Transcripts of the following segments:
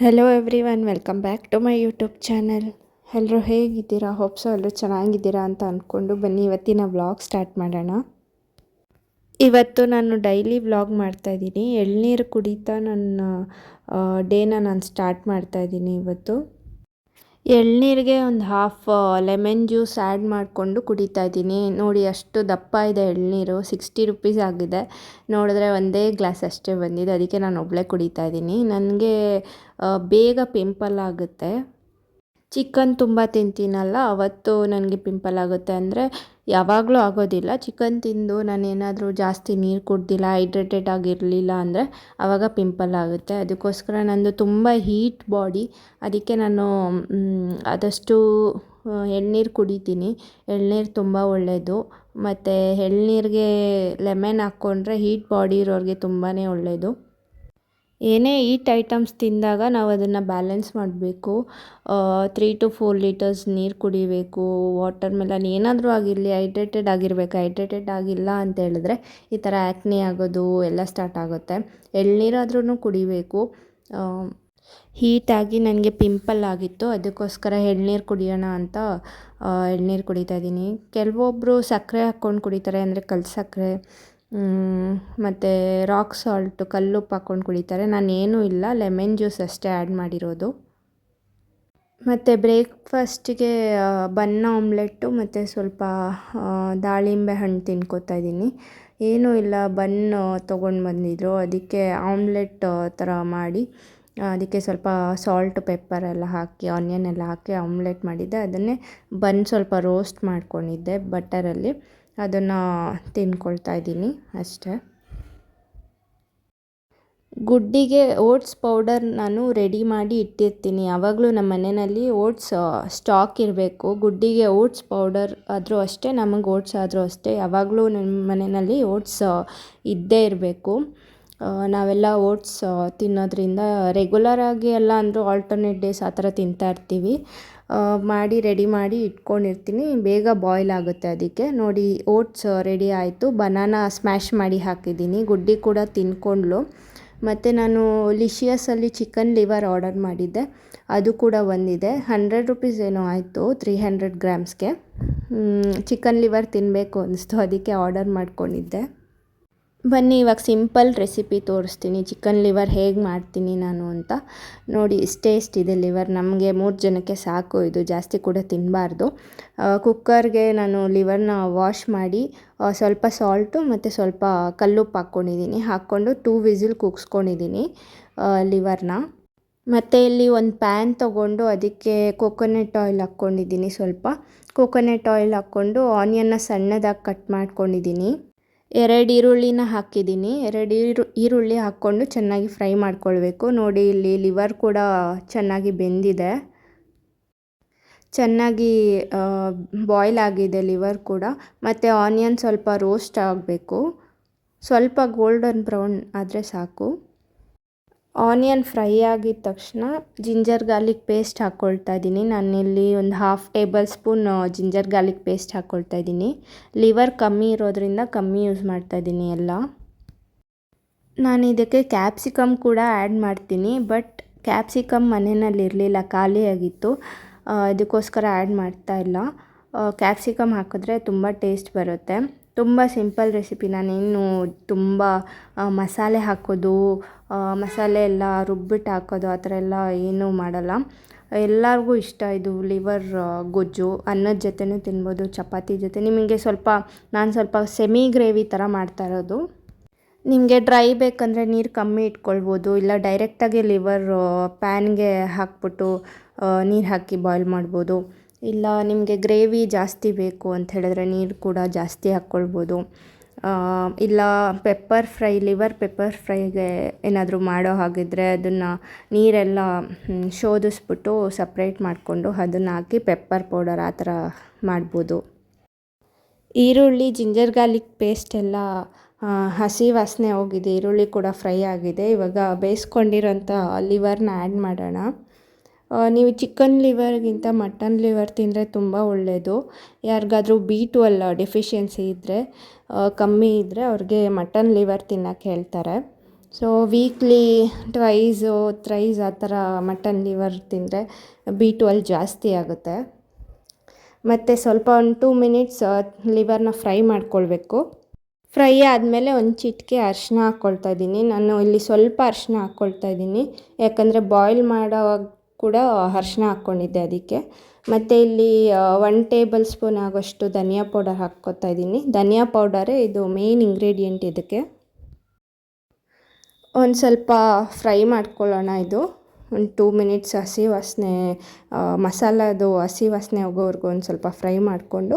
Hello everyone welcome back to my YouTube channel ಎಲ್ಲರೂ ಹೇಗಿದ್ದೀರಾ hope so ಎಲ್ಲರೂ ಚೆನ್ನಾಗಿದ್ದೀರಾ ಅಂತ ಅಂದ್ಕೊಂಡು ಬನ್ನಿ, ಇವತ್ತಿನ ವ್ಲಾಗ್ ಸ್ಟಾರ್ಟ್ ಮಾಡೋಣ. ಇವತ್ತು ನಾನು ಡೈಲಿ ವ್ಲಾಗ್ ಮಾಡ್ತಾಯಿದ್ದೀನಿ ಎಳ್ನೀರು ಕುಡಿತಾ ನನ್ನ ಡೇನ ನಾನು ಸ್ಟಾರ್ಟ್ ಮಾಡ್ತಾಯಿದ್ದೀನಿ ಇವತ್ತು. ಎಳ್ನೀರಿಗೆ ಒಂದು ಹಾಫ್ ಲೆಮನ್ ಜ್ಯೂಸ್ ಆ್ಯಡ್ ಮಾಡಿಕೊಂಡು ಕುಡಿತಾ ಇದ್ದೀನಿ. ನೋಡಿ, ಅಷ್ಟು ದಪ್ಪ ಇದೆ ಎಳ್ನೀರು. ಸಿಕ್ಸ್ಟಿ ರುಪೀಸ್ ಆಗಿದೆ. ನೋಡಿದ್ರೆ ಒಂದೇ ಗ್ಲಾಸ್ ಅಷ್ಟೇ ಬಂದಿದೆ. ಅದಕ್ಕೆ ನಾನು ಒಬ್ಬಳೇ ಕುಡಿತಾ ಇದ್ದೀನಿ. ನನಗೆ ಬೇಗ ಪಿಂಪಲ್ ಆಗುತ್ತೆ ಚಿಕನ್ ತುಂಬ ತಿಂತೀನಲ್ಲ, ಅವತ್ತು ನನಗೆ ಪಿಂಪಲ್ ಆಗುತ್ತೆ ಅಂದರೆ ಯಾವಾಗಲೂ ಆಗೋದಿಲ್ಲ. ಚಿಕನ್ ತಿಂದು ನಾನೇನಾದರೂ ಜಾಸ್ತಿ ನೀರು ಕುಡ್ದಿಲ್ಲ, ಹೈಡ್ರೇಟೆಡ್ ಆಗಿರಲಿಲ್ಲ ಅಂದರೆ ಆವಾಗ ಪಿಂಪಲ್ ಆಗುತ್ತೆ. ಅದಕ್ಕೋಸ್ಕರ ನನ್ನದು ತುಂಬ ಹೀಟ್ ಬಾಡಿ. ಅದಕ್ಕೆ ನಾನು ಆದಷ್ಟು ಎಳ್ನೀರು ಕುಡಿತೀನಿ. ಎಳ್ನೀರು ತುಂಬ ಒಳ್ಳೆಯದು ಮತ್ತು ಎಳ್ನೀರಿಗೆ ಲೆಮನ್ ಹಾಕ್ಕೊಂಡ್ರೆ ಹೀಟ್ ಬಾಡಿ ಇರೋರಿಗೆ ತುಂಬಾ ಒಳ್ಳೆಯದು ಏನೇ ಈಟ್ ಐಟಮ್ಸ್ ತಿಂದಾಗ ನಾವು ಅದನ್ನು ಬ್ಯಾಲೆನ್ಸ್ ಮಾಡಬೇಕು. ತ್ರೀ ಟು ಫೋರ್ ಲೀಟರ್ಸ್ ನೀರು ಕುಡಿಬೇಕು ವಾಟರ್ ಮೆಲನ್ ಏನಾದರೂ ಆಗಿರಲಿ ಹೈಡ್ರೇಟೆಡ್ ಆಗಿರಬೇಕು ಹೈಡ್ರೇಟೆಡ್ ಆಗಿಲ್ಲ ಅಂತ ಹೇಳಿದ್ರೆ ಈ ಥರ ಆ್ಯಕ್ನಿ ಆಗೋದು ಎಲ್ಲ ಸ್ಟಾರ್ಟ್ ಆಗುತ್ತೆ. ಎಳ್ನೀರಾದ್ರೂ ಕುಡಿಬೇಕು. ಹೀಟಾಗಿ ನನಗೆ ಪಿಂಪಲ್ ಆಗಿತ್ತು, ಅದಕ್ಕೋಸ್ಕರ ಎಳ್ನೀರು ಕುಡಿಯೋಣ ಅಂತ ಎಳ್ನೀರು ಕುಡಿತಾ ಇದ್ದೀನಿ. ಕೆಲವೊಬ್ಬರು ಸಕ್ಕರೆ ಹಾಕ್ಕೊಂಡು ಕುಡಿತಾರೆ, ಅಂದರೆ ಕಲ್ಲು ಸಕ್ಕರೆ. ಮತ್ತು ರಾಕ್ ಸಾಲ್ಟು ಕಲ್ಲುಪ್ಪು ಹಾಕ್ಕೊಂಡು ಕುಡಿತಾರೆ. ನಾನು ಏನೂ ಇಲ್ಲ ಲೆಮನ್ ಜ್ಯೂಸ್ ಅಷ್ಟೇ ಆ್ಯಡ್ ಮಾಡಿರೋದು. ಮತ್ತು ಬ್ರೇಕ್ಫಾಸ್ಟಿಗೆ ಬನ್ನ ಆಮ್ಲೆಟ್ಟು ಮತ್ತು ಸ್ವಲ್ಪ ದಾಳಿಂಬೆ ಹಣ್ಣು ತಿನ್ಕೋತಾ ಇದ್ದೀನಿ. ಏನೂ ಇಲ್ಲ ಬನ್ ತೊಗೊಂಡು ಬಂದಿದ್ದರು ಅದಕ್ಕೆ ಆಮ್ಲೆಟ್ ಥರ ಮಾಡಿ, ಅದಕ್ಕೆ ಸ್ವಲ್ಪ ಸಾಲ್ಟ್ ಪೆಪ್ಪರ್ ಎಲ್ಲ ಹಾಕಿ ಆನಿಯನ್ ಎಲ್ಲ ಹಾಕಿ ಆಮ್ಲೆಟ್ ಮಾಡಿದ್ದೆ. ಅದನ್ನೇ ಬನ್ ಸ್ವಲ್ಪ ರೋಸ್ಟ್ ಮಾಡ್ಕೊಂಡಿದ್ದೆ ಬಟರಲ್ಲಿ ಅದನ್ನು ತಿನ್ಕೊಳ್ತಾ ಇದ್ದೀನಿ ಅಷ್ಟೇ. ಗುಡ್ಡಿಗೆ ಓಟ್ಸ್ ಪೌಡರ್ ನಾನು ರೆಡಿ ಮಾಡಿ ಇಟ್ಟಿರ್ತೀನಿ. ಯಾವಾಗಲೂ ನಮ್ಮ ಮನೆಯಲ್ಲಿ ಓಟ್ಸ್ ಸ್ಟಾಕ್ ಇರಬೇಕು. ಗುಡ್ಡಿಗೆ ಓಟ್ಸ್ ಪೌಡರ್ ಆದರೂ ಅಷ್ಟೇ, ನಮಗೆ ಓಟ್ಸ್ ಆದರೂ ಅಷ್ಟೇ. ಯಾವಾಗಲೂ ನಮ್ಮ ಮನೆಯಲ್ಲಿ ಓಟ್ಸ್ ಇದ್ದೇ ಇರಬೇಕು. ನಾವೆಲ್ಲ ಓಟ್ಸ್ ತಿನ್ನೋದ್ರಿಂದ ರೆಗ್ಯುಲರಾಗಿ ಎಲ್ಲ ಅಂದರೂ ಆಲ್ಟರ್ನೇಟ್ ಡೇಸ್ ಆ ಥರ ತಿಂತಾ ಇರ್ತೀವಿ. ಮಾಡಿ ರೆಡಿ ಮಾಡಿ ಇಟ್ಕೊಂಡಿರ್ತೀನಿ. ಬೇಗ ಬಾಯ್ಲ್ ಆಗುತ್ತೆ ಅದಕ್ಕೆ. ನೋಡಿ ಓಟ್ಸ್ ರೆಡಿ ಆಯಿತು. ಬನಾನಾ ಸ್ಮ್ಯಾಶ್ ಮಾಡಿ ಹಾಕಿದ್ದೀನಿ. ಗುಡ್ಡಿ ಕೂಡ ತಿನ್ಕೊಂಡ್ಲು. ಮತ್ತು ನಾನು ಲಿಶಿಯಸಲ್ಲಿ ಚಿಕನ್ ಲಿವರ್ ಆರ್ಡರ್ ಮಾಡಿದ್ದೆ. ಅದು ಕೂಡ ಬಂದಿದೆ. ಹಂಡ್ರೆಡ್ ರುಪೀಸ್ ಏನೋ ಆಯಿತು ತ್ರೀ ಹಂಡ್ರೆಡ್ ಗ್ರಾಮ್ಸ್ಗೆ ಚಿಕನ್ ಲಿವರ್ ತಿನ್ನಬೇಕು ಅನ್ನಿಸ್ತು ಅದಕ್ಕೆ ಆರ್ಡರ್ ಮಾಡ್ಕೊಂಡಿದ್ದೆ. ಬನ್ನಿ, ಇವಾಗ ಸಿಂಪಲ್ ರೆಸಿಪಿ ತೋರಿಸ್ತೀನಿ. ಚಿಕನ್ ಲಿವರ್ ಹೇಗೆ ಮಾಡ್ತೀನಿ ನಾನು ಅಂತ. ನೋಡಿ ಟೇಸ್ಟ್ ಇದೆ ಲಿವರ್. ನಮಗೆ ಮೂರು ಜನಕ್ಕೆ ಸಾಕು, ಇದು ಜಾಸ್ತಿ ಕೂಡ ತಿನ್ನಬಾರ್ದು ಕುಕ್ಕರ್ಗೆ ನಾನು ಲಿವರ್ನ ವಾಶ್ ಮಾಡಿ ಸ್ವಲ್ಪ ಸಾಲ್ಟು ಮತ್ತು ಸ್ವಲ್ಪ ಕಲ್ಲುಪ್ಪು ಹಾಕ್ಕೊಂಡಿದ್ದೀನಿ. ಹಾಕ್ಕೊಂಡು ಟೂ ವಿಸಿಲ್ ಕುಗ್ಸ್ಕೊಂಡಿದ್ದೀನಿ ಲಿವರ್ನ. ಮತ್ತು ಇಲ್ಲಿ ಒಂದು ಪ್ಯಾನ್ ತೊಗೊಂಡು ಅದಕ್ಕೆ ಕೊಕೊನೆಟ್ ಆಯಿಲ್ ಹಾಕ್ಕೊಂಡಿದ್ದೀನಿ ಸ್ವಲ್ಪ. ಕೊಕೊನೆಟ್ ಆಯಿಲ್ ಹಾಕ್ಕೊಂಡು ಆನಿಯನ್ನ ಸಣ್ಣದಾಗಿ ಕಟ್ ಮಾಡ್ಕೊಂಡಿದ್ದೀನಿ. ಎರಡು ಈರುಳ್ಳಿನ ಹಾಕಿದ್ದೀನಿ. ಎರಡು ಈರು, ಈರುಳ್ಳಿ ಹಾಕ್ಕೊಂಡು ಚೆನ್ನಾಗಿ ಫ್ರೈ ಮಾಡ್ಕೊಳ್ಬೇಕು. ನೋಡಿ, ಇಲ್ಲಿ ಲಿವರ್ ಕೂಡ ಚೆನ್ನಾಗಿ ಬೆಂದಿದೆ. ಚೆನ್ನಾಗಿ ಬಾಯ್ಲ್ ಆಗಿದೆ ಲಿವರ್ ಕೂಡ. ಮತ್ತು ಆನಿಯನ್ ಸ್ವಲ್ಪ ರೋಸ್ಟ್ ಆಗಬೇಕು. ಸ್ವಲ್ಪ ಗೋಲ್ಡನ್ ಬ್ರೌನ್ ಆದರೆ ಸಾಕು. ಆನಿಯನ್ ಫ್ರೈ ಆಗಿದ ತಕ್ಷಣ ಜಿಂಜರ್ ಗಾರ್ಲಿಕ್ ಪೇಸ್ಟ್ ಹಾಕ್ಕೊಳ್ತಾ ಇದ್ದೀನಿ. ನಾನಿಲ್ಲಿ ಒಂದು half tablespoon ginger garlic paste ಹಾಕ್ಕೊಳ್ತಾ ಇದ್ದೀನಿ. ಲಿವರ್ ಕಮ್ಮಿ ಇರೋದ್ರಿಂದ ಕಮ್ಮಿ ಯೂಸ್ ಮಾಡ್ತಾ ಇದ್ದೀನಿ ಎಲ್ಲ. ನಾನು ಇದಕ್ಕೆ ಕ್ಯಾಪ್ಸಿಕಮ್ ಕೂಡ ಆ್ಯಡ್ ಮಾಡ್ತೀನಿ ಬಟ್ ಕ್ಯಾಪ್ಸಿಕಮ್ ಮನೆಯಲ್ಲಿ ಇರಲಿಲ್ಲ ಖಾಲಿಯಾಗಿತ್ತು ಇದಕ್ಕೋಸ್ಕರ ಆ್ಯಡ್ ಮಾಡ್ತಾ ಇಲ್ಲ. ಕ್ಯಾಪ್ಸಿಕಮ್ ಹಾಕಿದ್ರೆ ತುಂಬ ಟೇಸ್ಟ್ ಬರುತ್ತೆ. ತುಂಬ ಸಿಂಪಲ್ ರೆಸಿಪಿ. ನಾನೇನು ತುಂಬ ಮಸಾಲೆ ಹಾಕೋದು ಮಸಾಲೆ ಎಲ್ಲ ರುಬ್ಬಿಟ್ಟು ಹಾಕೋದು, ಆ ಥರ ಎಲ್ಲ ಏನೂ ಮಾಡಲ್ಲ. ಎಲ್ಲರಿಗೂ ಇಷ್ಟ ಇದು ಲಿವರ್ ಗೊಜ್ಜು. ಅನ್ನದ ಜೊತೆನೂ ತಿನ್ಬೋದು, ಚಪಾತಿ ಜೊತೆ. ನಿಮಗೆ ಸ್ವಲ್ಪ, ನಾನು ಸ್ವಲ್ಪ ಸೆಮಿ ಗ್ರೇವಿ ಥರ ಮಾಡ್ತಾ ಇರೋದು. ನಿಮಗೆ ಡ್ರೈ ಬೇಕಂದರೆ ನೀರು ಕಮ್ಮಿ ಇಟ್ಕೊಳ್ಬೋದು, ಇಲ್ಲ ಡೈರೆಕ್ಟಾಗಿ ಲಿವರ್ ಪ್ಯಾನ್ಗೆ ಹಾಕ್ಬಿಟ್ಟು ನೀರು ಹಾಕಿ ಬಾಯ್ಲ್ ಮಾಡ್ಬೋದು. ಇಲ್ಲ, ನಿಮಗೆ ಗ್ರೇವಿ ಜಾಸ್ತಿ ಬೇಕು ಅಂತ ಹೇಳಿದ್ರೆ ನೀರು ಕೂಡ ಜಾಸ್ತಿ ಹಾಕ್ಕೊಳ್ಬೋದು. ಇಲ್ಲ ಪೆಪ್ಪರ್ ಫ್ರೈ ಲಿವರ್ ಪೆಪ್ಪರ್ ಫ್ರೈಗೆ ಏನಾದರೂ ಮಾಡೋ ಹಾಗಿದ್ರೆ ಅದನ್ನು ನೀರೆಲ್ಲ ಶೋಧಿಸ್ಬಿಟ್ಟು ಸಪ್ರೇಟ್ ಮಾಡಿಕೊಂಡು ಅದನ್ನು ಹಾಕಿ ಪೆಪ್ಪರ್ ಪೌಡರ್ ಆ ಥರ ಮಾಡ್ಬೋದು. ಈರುಳ್ಳಿ ಜಿಂಜರ್ ಗಾರ್ಲಿಕ್ ಪೇಸ್ಟ್ ಎಲ್ಲ ಹಸಿ ವಾಸನೆ ಹೋಗಿದೆ. ಈರುಳ್ಳಿ ಕೂಡ ಫ್ರೈ ಆಗಿದೆ. ಇವಾಗ ಬೇಯಿಸ್ಕೊಂಡಿರೋಂಥ ಲಿವರ್ನ ಆ್ಯಡ್ ಮಾಡೋಣ. ನೀವು ಚಿಕನ್ ಲಿವರ್ಗಿಂತ ಮಟನ್ ಲಿವರ್ ತಿಂದರೆ ತುಂಬ ಒಳ್ಳೆಯದು ಯಾರಿಗಾದ್ರೂ ಬಿ ಟ್ವೆಲ್ ಡೆಫಿಷಿಯನ್ಸಿ ಇದ್ದರೆ ಕಮ್ಮಿ ಇದ್ದರೆ ಅವ್ರಿಗೆ ಮಟನ್ ಲಿವರ್ ತಿನ್ನೋಕೆ ಹೇಳ್ತಾರೆ. ಸೊ ವೀಕ್ಲಿ ಟ್ವೈಸು ಥ್ರೈಸ್ ಆ ಥರ ಮಟನ್ ಲಿವರ್ ತಿಂದರೆ ಬಿ ಟ್ವೆಲ್ ಜಾಸ್ತಿ ಆಗುತ್ತೆ. ಮತ್ತು ಸ್ವಲ್ಪ ಒಂದು ಟೂ ಮಿನಿಟ್ಸ್ ಲಿವರ್ನ ಫ್ರೈ ಮಾಡ್ಕೊಳ್ಬೇಕು. ಫ್ರೈ ಆದಮೇಲೆ ಒಂದು ಚಿಟಿಕೆ ಅರಿಶಿನ ಹಾಕ್ಕೊಳ್ತಾ ಇದ್ದೀನಿ. ನಾನು ಇಲ್ಲಿ ಸ್ವಲ್ಪ ಅರಿಶಿನ ಹಾಕ್ಕೊಳ್ತಾ ಇದ್ದೀನಿ. ಯಾಕಂದರೆ ಬಾಯ್ಲ್ ಮಾಡೋವಾಗ ಕೂಡ ಅರ್ಶಿನ ಹಾಕ್ಕೊಂಡಿದ್ದೆ ಅದಕ್ಕೆ. ಮತ್ತು ಇಲ್ಲಿ ಒನ್ ಟೇಬಲ್ ಸ್ಪೂನ್ ಆಗೋಷ್ಟು ಧನಿಯಾ ಪೌಡರ್ ಹಾಕ್ಕೊತಾ ಇದ್ದೀನಿ. ಧನಿಯಾ ಪೌಡರೇ ಇದು ಮೇನ್ ಇಂಗ್ರೀಡಿಯೆಂಟ್ ಇದಕ್ಕೆ. ಒಂದು ಸ್ವಲ್ಪ ಫ್ರೈ ಮಾಡ್ಕೊಳ್ಳೋಣ ಇದು. ಒಂದು ಟೂ ಮಿನಿಟ್ಸ್ ಹಸಿ ವಾಸನೆ ಮಸಾಲದು ಹಸಿ ವಾಸನೆ ಹೋಗೋವರೆಗೂ ಒಂದು ಸ್ವಲ್ಪ ಫ್ರೈ ಮಾಡಿಕೊಂಡು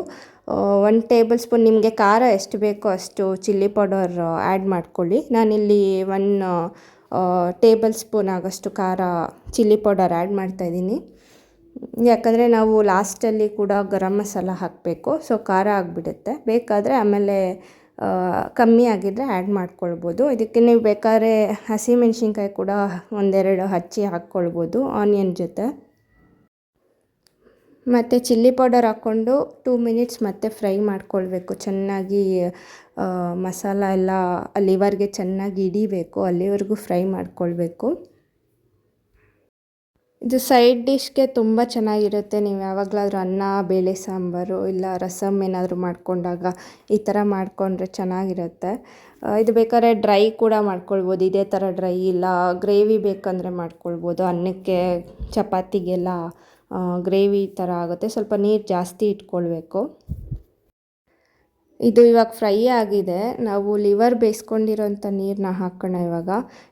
ಒನ್ ಟೇಬಲ್ ಸ್ಪೂನ್ ನಿಮಗೆ ಖಾರ ಎಷ್ಟು ಬೇಕೋ ಅಷ್ಟು ಚಿಲ್ಲಿ ಪೌಡರ್ ಆ್ಯಡ್ ಮಾಡ್ಕೊಳ್ಳಿ. ನಾನಿಲ್ಲಿ ಒನ್ ಟೇಬಲ್ ಸ್ಪೂನ್ ಆಗೋಷ್ಟು ಖಾರ ಚಿಲ್ಲಿ ಪೌಡರ್ ಆ್ಯಡ್ ಮಾಡ್ತಾಯಿದ್ದೀನಿ ಯಾಕಂದರೆ ನಾವು ಲಾಸ್ಟಲ್ಲಿ ಕೂಡ ಗರಂ ಮಸಾಲ ಹಾಕಬೇಕು, ಸೊ ಖಾರ ಆಗಿಬಿಡುತ್ತೆ. ಬೇಕಾದರೆ ಆಮೇಲೆ ಕಮ್ಮಿ ಆಗಿದ್ದರೆ ಆ್ಯಡ್ ಮಾಡ್ಕೊಳ್ಬೋದು. ಇದಕ್ಕೆ ನೀವು ಬೇಕಾದ್ರೆ ಹಸಿಮೆಣ್ಸಿನ್ಕಾಯಿ ಕೂಡ ಒಂದೆರಡು ಹಚ್ಚಿ ಹಾಕ್ಕೊಳ್ಬೋದು, ಆನಿಯನ್ ಜೊತೆ. ಮತ್ತು ಚಿಲ್ಲಿ ಪೌಡರ್ ಹಾಕ್ಕೊಂಡು ಟೂ ಮಿನಿಟ್ಸ್ ಮತ್ತೆ ಫ್ರೈ ಮಾಡ್ಕೊಳ್ಬೇಕು. ಚೆನ್ನಾಗಿ ಮಸಾಲ ಎಲ್ಲ ಅಲ್ಲಿವರೆಗೆ ಚೆನ್ನಾಗಿ ಹಿಡಿಬೇಕು. ಅಲ್ಲಿವರೆಗೂ ಫ್ರೈ ಮಾಡ್ಕೊಳ್ಬೇಕು. ಇದು ಸೈಡ್ ಡಿಶ್ಗೆ ತುಂಬ ಚೆನ್ನಾಗಿರುತ್ತೆ. ನೀವು ಯಾವಾಗಲಾದರೂ ಅನ್ನ, ಬೇಳೆ ಸಾಂಬಾರು ಇಲ್ಲ ರಸಮ್ ಏನಾದರೂ ಮಾಡ್ಕೊಂಡಾಗ ಈ ಥರ ಮಾಡಿಕೊಂಡ್ರೆ ಚೆನ್ನಾಗಿರುತ್ತೆ. ಇದು ಬೇಕಾದ್ರೆ ಡ್ರೈ ಕೂಡ ಮಾಡ್ಕೊಳ್ಬೋದು. ಇದೇ ಥರ ಡ್ರೈ ಇಲ್ಲ ಗ್ರೇವಿ ಬೇಕಂದರೆ ಮಾಡ್ಕೊಳ್ಬೋದು. ಅನ್ನಕ್ಕೆ, ಚಪಾತಿಗೆಲ್ಲ ಗ್ರೇವಿ ಥರ ಆಗುತ್ತೆ. ಸ್ವಲ್ಪ ನೀರು ಜಾಸ್ತಿ ಇಟ್ಕೊಳ್ಬೇಕು. ಇದು ಇವಾಗ ಫ್ರೈ ಆಗಿದೆ. ನಾವು ಲಿವರ್ ಬೇಯಿಸ್ಕೊಂಡಿರೋಂಥ ನೀರನ್ನ ಹಾಕೋಣ ಇವಾಗ.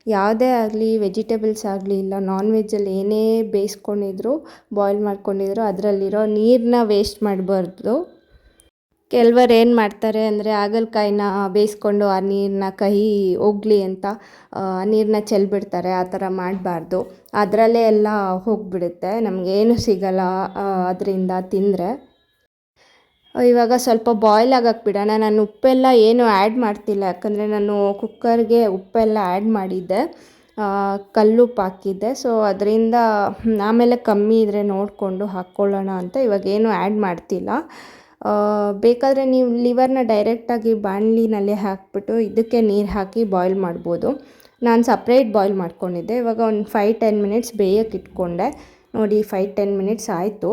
ಯಾವುದೇ ಆಗಲಿ, ವೆಜಿಟೇಬಲ್ಸ್ ಆಗಲಿ ಇಲ್ಲ ನಾನ್ ವೆಜ್ಜಲ್ಲಿ ಏನೇ ಬೇಯಿಸ್ಕೊಂಡಿದ್ರು, ಬಾಯ್ಲ್ ಮಾಡ್ಕೊಂಡಿದ್ರು, ಅದರಲ್ಲಿರೋ ನೀರನ್ನ ವೇಸ್ಟ್ ಮಾಡಬಾರ್ದು. ಕೆಲವರು ಏನು ಮಾಡ್ತಾರೆ ಅಂದರೆ ಹಾಗಲಕಾಯಿನ ಬೇಯಿಸ್ಕೊಂಡು ಆ ನೀರನ್ನ ಕಹಿ ಹೋಗ್ಲಿ ಅಂತ ನೀರನ್ನ ಚೆಲ್ಬಿಡ್ತಾರೆ, ಆ ಥರ ಮಾಡಬಾರ್ದು. ಅದರಲ್ಲೇ ಎಲ್ಲ ಹೋಗಿಬಿಡುತ್ತೆ. ನಮಗೇನು ಸಿಗಲ್ಲ ಅದರಿಂದ ತಿಂದರೆ. ಇವಾಗ ಸ್ವಲ್ಪ ಬಾಯ್ಲ್ ಆಗಕ್ಕೆ ಬಿಡೋಣ. ನಾನು ಉಪ್ಪೆಲ್ಲ ಏನು ಆ್ಯಡ್ ಮಾಡ್ತಿಲ್ಲ. ಯಾಕಂದರೆ ನಾನು ಕುಕ್ಕರ್ಗೆ ಉಪ್ಪೆಲ್ಲ ಆ್ಯಡ್ ಮಾಡಿದ್ದೆ. ಕಲ್ಲುಪ್ಪು ಹಾಕಿದ್ದೆ. ಸೊ ಅದರಿಂದ ಆಮೇಲೆ ಕಮ್ಮಿ ಇದ್ದರೆ ನೋಡಿಕೊಂಡು ಹಾಕ್ಕೊಳ್ಳೋಣ ಅಂತ ಇವಾಗ ಏನು ಆ್ಯಡ್ ಮಾಡ್ತಿಲ್ಲ. ಬೇಕಾದರೆ ನೀವು ಲಿವರ್ನ ಡೈರೆಕ್ಟಾಗಿ ಬಾಣಲಿನಲ್ಲಿ ಹಾಕಿಬಿಟ್ಟು ಇದಕ್ಕೆ ನೀರು ಹಾಕಿ ಬಾಯ್ಲ್ ಮಾಡ್ಬೋದು. ನಾನು ಸಪ್ರೇಟ್ ಬಾಯ್ಲ್ ಮಾಡ್ಕೊಂಡಿದ್ದೆ. ಇವಾಗ ಒಂದು ಫೈವ್ ಟೆನ್ ಮಿನಿಟ್ಸ್ ಬೇಯಕ್ಕೆ ಇಟ್ಕೊಂಡೆ. ನೋಡಿ ಫೈವ್ ಟೆನ್ ಮಿನಿಟ್ಸ್ ಆಯಿತು.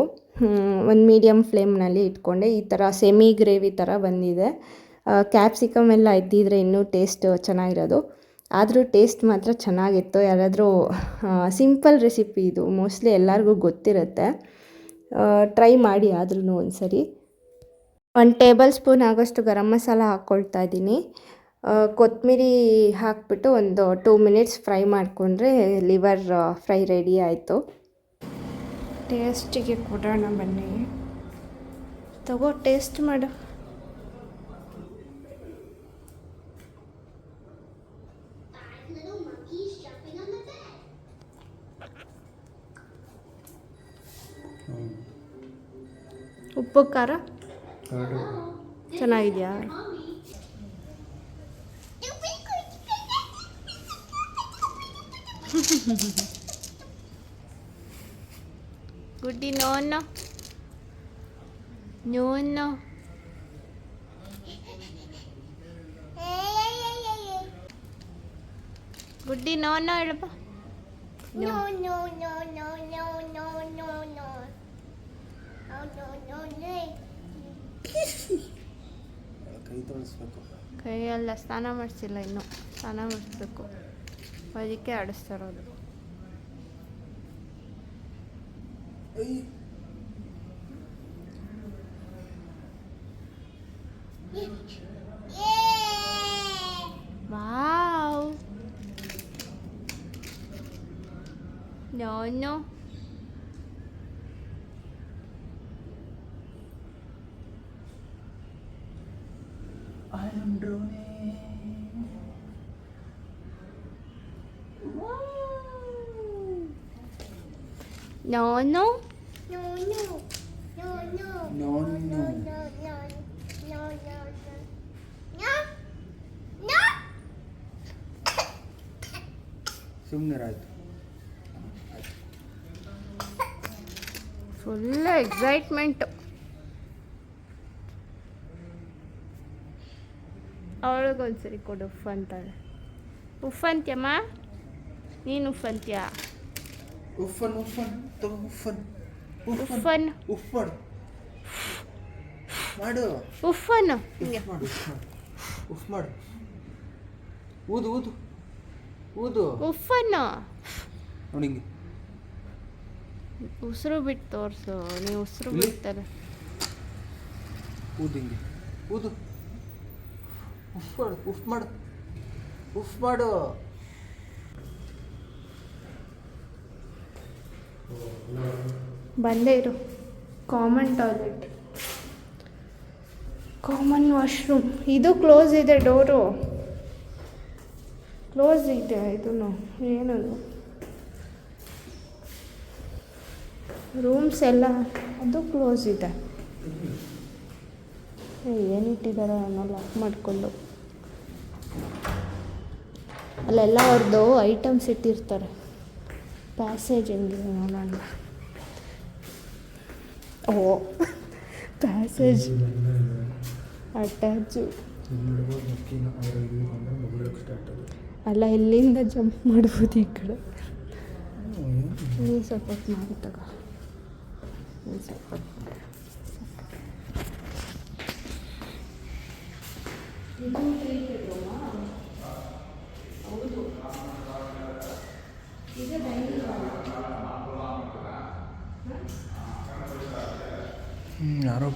ಒಂದು ಮೀಡಿಯಮ್ ಫ್ಲೇಮ್ನಲ್ಲಿ ಇಟ್ಕೊಂಡೆ. ಈ ಥರ ಸೆಮಿ ಗ್ರೇವಿ ಥರ ಬಂದಿದೆ. ಕ್ಯಾಪ್ಸಿಕಮ್ ಎಲ್ಲ ಇದ್ದಿದ್ರೆ ಇನ್ನೂ ಟೇಸ್ಟ್ ಚೆನ್ನಾಗಿರೋದು. ಆದರೂ ಟೇಸ್ಟ್ ಮಾತ್ರ ಚೆನ್ನಾಗಿತ್ತು. ಯಾರಾದರೂ ಸಿಂಪಲ್ ರೆಸಿಪಿ ಇದು. ಮೋಸ್ಟ್ಲಿ ಎಲ್ಲರಿಗೂ ಗೊತ್ತಿರುತ್ತೆ. ಟ್ರೈ ಮಾಡಿ ಆದ್ರೂ ಒಂದು ಸರಿ ಒಂದು ಟೇಬಲ್ ಸ್ಪೂನ್ ಆಗೋಷ್ಟು ಗರಂ ಮಸಾಲ ಹಾಕ್ಕೊಳ್ತಾ ಇದ್ದೀನಿ. ಕೊತ್ತಂಬರಿ ಹಾಕ್ಬಿಟ್ಟು ಒಂದು ಟೂ ಮಿನಿಟ್ಸ್ ಫ್ರೈ ಮಾಡಿಕೊಂಡ್ರೆ ಲಿವರ್ ಫ್ರೈ ರೆಡಿ ಆಯಿತು. ಟೇಸ್ಟಿಗೆ ಕೊಡೋಣ ಬನ್ನಿ. ತಗೋ, ಟೇಸ್ಟ್ ಮಾಡು. ಉಪ್ಪು, ಖಾರ? ಚೆನ್ನಾಗಿದೆಯಾ ಗುಡ್ಡಿ ನೋನು ನೋನು ಗುಡ್ಡಿ ನೋನು ಹೇಳಪ್ಪ No, no, no, no, no, no, no, no. Oh, no, no, no. ಕೈ ತೊಳಿಸ್ಬೇಕು. ಕೈಯೆಲ್ಲ ಸ್ನಾನ ಮಾಡಿಸಿಲ್ಲ ಇನ್ನು. ಸ್ನಾನ ಮಾಡಿಸ್ಬೇಕು. ಅದಕ್ಕೆ ಆಡಿಸ್ತಾ No, no. No, no. No, no, no. no, no. No, no, no. No. No. ಸುಮ್ಮನಿರಾಯ್ತು ಫುಲ್ ಎಕ್ಸೈಟ್ಮೆಂಟು ಅವಳಿಗೊಂದ್ಸರಿ ಕೊಡು ಉಫ್ ಅಂತಾಳೆ ಉಫ್ ಅಂತ್ಯಮ್ಮ ನೀನು ಉಫ್ ಅಂತ್ಯ ಉಫನ್ ufan. ತಗೋ ಉಫನ್ ಉಫನ್ ಉಫ್ ಮಾಡು. ಹಿಂಗೆ ಉಫ್ ಮಾಡು ಉಫ್ ಮಾಡು. ಊದು ಊದು. ಊದು. ಉಫನ್ ನೋಡಿ ಉಸಿರು ಬಿಟ್ಟು ತೋರಿಸು. ನೀವು ಉಸಿರು? ಬಿಡ್ತಾರೆ. ಊದು ಹಿಂಗೆ. ಊದು. ಉಫ್ ಮಾಡು ಉಫ್ ಮಾಡು. ಉಫ್ ಮಾಡು. ಬಂದೇ ಇರು. ಕಾಮನ್ ಟಾಯ್ಲೆಟ್ ಕಾಮನ್ ವಾಶ್ರೂಮ್ ಇದು ಕ್ಲೋಸ್ ಇದೆ ಡೋರು ಕ್ಲೋಸ್ ಇದೆ ಇದು? ಏನದು ರೂಮ್ಸ್ ಎಲ್ಲ ಅದು ಕ್ಲೋಸ್ ಇದೆ. ಏನಿಟ್ಟಿದ್ದಾರೆ ಅನ್ನೋ ಲಾಕ್ ಮಾಡಿಕೊಂಡು. ಅಲ್ಲೆಲ್ಲ ಅವ್ರದ್ದು ಐಟಮ್ಸ್ ಇಟ್ಟಿರ್ತಾರೆ. ಪ್ಯಾಸೇಜ್ ಹೆಂಗಿದೆ ನೋಡೋಣ ಓ ಪ್ಯಾಸೇಜ್ ಅಟ್ಯಾಚು ಅಲ್ಲ ಇಲ್ಲಿಂದ ಜಂಪ್ ಮಾಡ್ಬೋದು ಈ ಕಡೆ ನೀನು ಸ್ವಲ್ಪ ಹೊತ್ತು ಮಾಡಿ ತಗೋ ನೀನು ಸ್ವಲ್ಪ ಹೊತ್ತು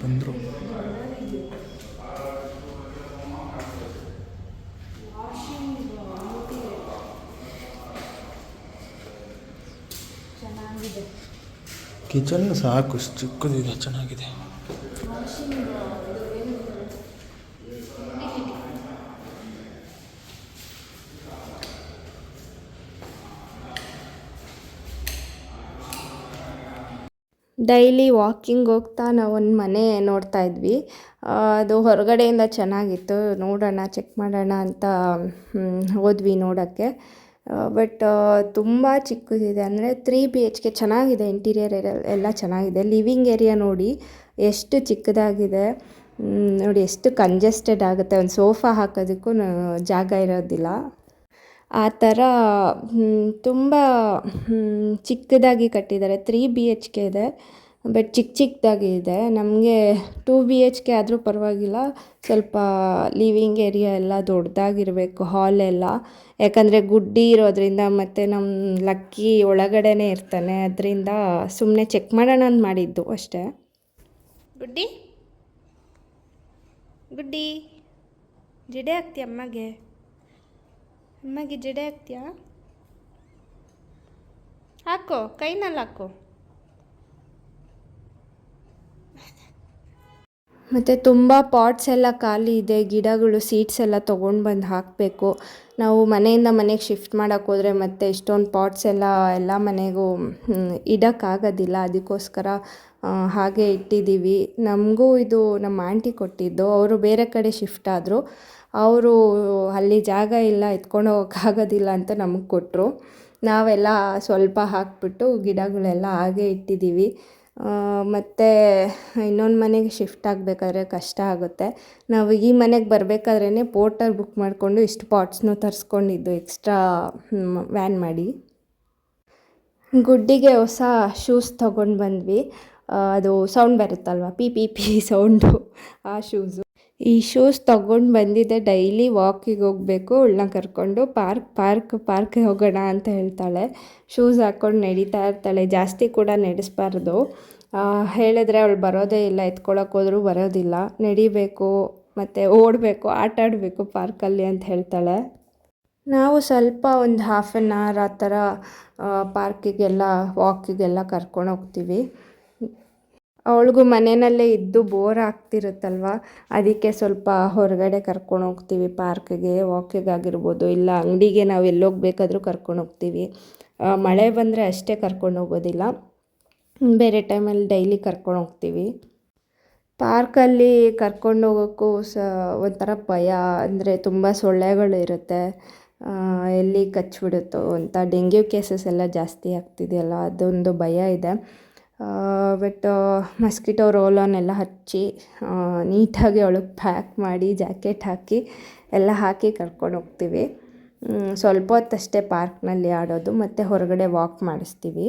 ಬಂದರು. ಕಿಚನ್ ಸಾಕು ಚಿಕ್ಕದಿದೆ ಚೆನ್ನಾಗಿದೆ. ಡೈಲಿ ವಾಕಿಂಗ್ ಹೋಗ್ತಾ ನಾವು ಒಂದು ಮನೆ ನೋಡ್ತಾ ಇದ್ವಿ. ಅದು ಹೊರಗಡೆಯಿಂದ ಚೆನ್ನಾಗಿತ್ತು. ನೋಡೋಣ, ಚೆಕ್ ಮಾಡೋಣ ಅಂತ ಹೋದ್ವಿ ನೋಡೋಕ್ಕೆ. ಬಟ್ ತುಂಬ ಚಿಕ್ಕದಿದೆ. ಅಂದರೆ ತ್ರೀ ಬಿ ಎಚ್ ಕೆ ಚೆನ್ನಾಗಿದೆ. ಇಂಟೀರಿಯರ್ ಎಲ್ಲ ಚೆನ್ನಾಗಿದೆ. ಲಿವಿಂಗ್ ಏರಿಯಾ ನೋಡಿ ಎಷ್ಟು ಚಿಕ್ಕದಾಗಿದೆ. ನೋಡಿ ಎಷ್ಟು ಕಂಜೆಸ್ಟೆಡ್ ಆಗುತ್ತೆ. ಒಂದು ಸೋಫಾ ಹಾಕೋದಕ್ಕೂ ಜಾಗ ಇರೋದಿಲ್ಲ. ಆ ಥರ ತುಂಬ ಚಿಕ್ಕದಾಗಿ ಕಟ್ಟಿದ್ದಾರೆ. ತ್ರೀ ಬಿ ಎಚ್ ಕೆ ಇದೆ. ಬಟ್ ಚಿಕ್ಕ ಚಿಕ್ಕದಾಗಿ ಇದೆ. ನಮಗೆ ಟೂ ಬಿ ಎಚ್ ಕೆ ಆದರೂ ಪರವಾಗಿಲ್ಲ. ಸ್ವಲ್ಪ ಲಿವಿಂಗ್ ಏರಿಯಾ ಎಲ್ಲ ದೊಡ್ಡದಾಗಿರಬೇಕು ಹಾಲ್ ಎಲ್ಲ. ಯಾಕಂದರೆ ಗುಡ್ಡಿ ಇರೋದ್ರಿಂದ ಮತ್ತು ನಮ್ಮ ಲಕ್ಕಿ ಒಳಗಡೆನೇ ಇರ್ತಾನೆ. ಅದರಿಂದ ಸುಮ್ಮನೆ ಚೆಕ್ ಮಾಡೋಣ ಅಂತ ಮಾಡಿದ್ದು ಅಷ್ಟೇ. ಗುಡ್ಡಿ? ಗುಡ್ಡಿ, ಜಿಡೆ ಆಗ್ತಿ ಅಮ್ಮಗೆ? ಅಮ್ಮಗೆ ಜಡೆ ಹಾಕ್ತೀಯಾ ಹಾಕೋ, ಕೈನಲ್ಲಿ ಹಾಕೋ. ಮತ್ತು ತುಂಬ ಪಾಟ್ಸ್ ಎಲ್ಲ ಖಾಲಿ ಇದೆ, ಗಿಡಗಳು ಸೀಡ್ಸ್ ಎಲ್ಲ ತೊಗೊಂಡು ಬಂದು ಹಾಕಬೇಕು. ನಾವು ಮನೆಯಿಂದ ಮನೆಗೆ ಶಿಫ್ಟ್ ಮಾಡೋಕ್ಕೆ ಹೋದರೆ ಮತ್ತೆ ಇಷ್ಟೊಂದು ಪಾಟ್ಸ್ ಎಲ್ಲ ಎಲ್ಲ ಮನೆಗೂ ಇಡೋಕ್ಕಾಗೋದಿಲ್ಲ. ಅದಕ್ಕೋಸ್ಕರ ಹಾಗೆ ಇಟ್ಟಿದ್ದೀವಿ. ನಮಗೂ ಇದು ನಮ್ಮ ಆಂಟಿ ಕೊಟ್ಟಿದ್ದು. ಅವರು ಬೇರೆ ಕಡೆ ಶಿಫ್ಟ್ ಆದರು. ಅವರು ಅಲ್ಲಿ ಜಾಗ ಇಲ್ಲ, ಎತ್ಕೊಂಡು ಹೋಗೋಕ್ಕಾಗೋದಿಲ್ಲ ಅಂತ ನಮಗೆ ಕೊಟ್ಟರು ನಾವೆಲ್ಲ ಸ್ವಲ್ಪ ಹಾಕ್ಬಿಟ್ಟು ಗಿಡಗಳೆಲ್ಲ ಹಾಗೆ ಇಟ್ಟಿದ್ದೀವಿ. ಮತ್ತು ಇನ್ನೊಂದು ಮನೆಗೆ ಶಿಫ್ಟ್ ಆಗಬೇಕಾದ್ರೆ ಕಷ್ಟ ಆಗುತ್ತೆ. ನಾವು ಈ ಮನೆಗೆ ಬರಬೇಕಾದ್ರೇ ಪೋರ್ಟರ್ ಬುಕ್ ಮಾಡಿಕೊಂಡು ಇಷ್ಟು ಪಾಟ್ಸ್ನೂ ತರಿಸ್ಕೊಂಡಿದ್ದು ಎಕ್ಸ್ಟ್ರಾ ವ್ಯಾನ್ ಮಾಡಿ. ಗುಡ್ಡಿಗೆ ಹೊಸ ಶೂಸ್ ತೊಗೊಂಡು ಬಂದ್ವಿ. ಅದು ಸೌಂಡ್ ಬರುತ್ತಲ್ವ? ಪಿ ಪಿ ಪಿ, ಸೌಂಡು ಆ ಶೂಸು. ಈ ಶೂಸ್ ತೊಗೊಂಡು ಬಂದಿದ್ದೆ. ಡೈಲಿ ವಾಕಿಗೆ ಹೋಗಬೇಕು. ಅವಳನ್ನ ಕರ್ಕೊಂಡು ಪಾರ್ಕ್ ಪಾರ್ಕ್ ಪಾರ್ಕ್ ಹೋಗೋಣ ಅಂತ ಹೇಳ್ತಾಳೆ. ಶೂಸ್ ಹಾಕ್ಕೊಂಡು ನಡೀತಾ ಇರ್ತಾಳೆ. ಜಾಸ್ತಿ ಕೂಡ ನಡೆಸ್ಬಾರ್ದು. ಹೇಳಿದ್ರೆ ಅವಳು ಬರೋದೇ ಇಲ್ಲ. ಎತ್ಕೊಳಕ್ಕೆ ಹೋದರೂ ಬರೋದಿಲ್ಲ. ನಡಿಬೇಕು. ಮತ್ತು ಓಡಬೇಕು. ಆಟ ಆಡಬೇಕು ಪಾರ್ಕಲ್ಲಿ ಅಂತ ಹೇಳ್ತಾಳೆ. ನಾವು ಸ್ವಲ್ಪ ಒಂದು ಹಾಫ್ ಆನ್ ಅವರ್ ಆ ಥರ ಪಾರ್ಕಿಗೆಲ್ಲ ವಾಕಿಗೆಲ್ಲ ಕರ್ಕೊಂಡು ಹೋಗ್ತೀವಿ. ಅವಳಿಗೂ ಮನೆಯಲ್ಲೇ ಇದ್ದು ಬೋರ್ ಆಗ್ತಿರುತ್ತಲ್ವ? ಅದಕ್ಕೆ ಸ್ವಲ್ಪ ಹೊರಗಡೆ ಕರ್ಕೊಂಡು ಹೋಗ್ತೀವಿ. ಪಾರ್ಕ್ಗೆ ವಾಕಿಂಗ್ ಆಗಿರ್ಬೋದು ಇಲ್ಲ ಅಂಗಡಿಗೆ ನಾವು ಎಲ್ಲೋಗ್ಬೇಕಾದ್ರೂ ಕರ್ಕೊಂಡು ಹೋಗ್ತೀವಿ. ಮಳೆ ಬಂದರೆ ಅಷ್ಟೇ ಕರ್ಕೊಂಡು ಹೋಗೋದಿಲ್ಲ. ಬೇರೆ ಟೈಮಲ್ಲಿ ಡೈಲಿ ಕರ್ಕೊಂಡು ಹೋಗ್ತೀವಿ. ಪಾರ್ಕಲ್ಲಿ ಕರ್ಕೊಂಡು ಹೋಗೋಕ್ಕೂ ಸ, ಒಂಥರ ಭಯ. ಅಂದರೆ ತುಂಬ ಸೊಳ್ಳೆಗಳು ಇರುತ್ತೆ. ಎಲ್ಲಿ ಕಚ್ಚಿಬಿಡುತ್ತೋ ಅಂತ. ಡೆಂಗ್ಯೂ ಕೇಸಸ್ ಎಲ್ಲ ಜಾಸ್ತಿ ಆಗ್ತಿದೆಯಲ್ಲ, ಅದೊಂದು ಭಯ ಇದೆ. ಬಟ್ ಮಸ್ಕಿಟೋ ರೋಲ್ ಎಲ್ಲ ಹಚ್ಚಿ ನೀಟಾಗಿ ಒಳಗೆ ಪ್ಯಾಕ್ ಮಾಡಿ ಜಾಕೆಟ್ ಹಾಕಿ, ಎಲ್ಲ ಹಾಕಿ ಕರ್ಕೊಂಡು ಹೋಗ್ತೀವಿ. ಸ್ವಲ್ಪ ಹೊತ್ತಷ್ಟೇ ಪಾರ್ಕ್ನಲ್ಲಿ ಆಡೋದು, ಮತ್ತು ಹೊರಗಡೆ ವಾಕ್ ಮಾಡಿಸ್ತೀವಿ.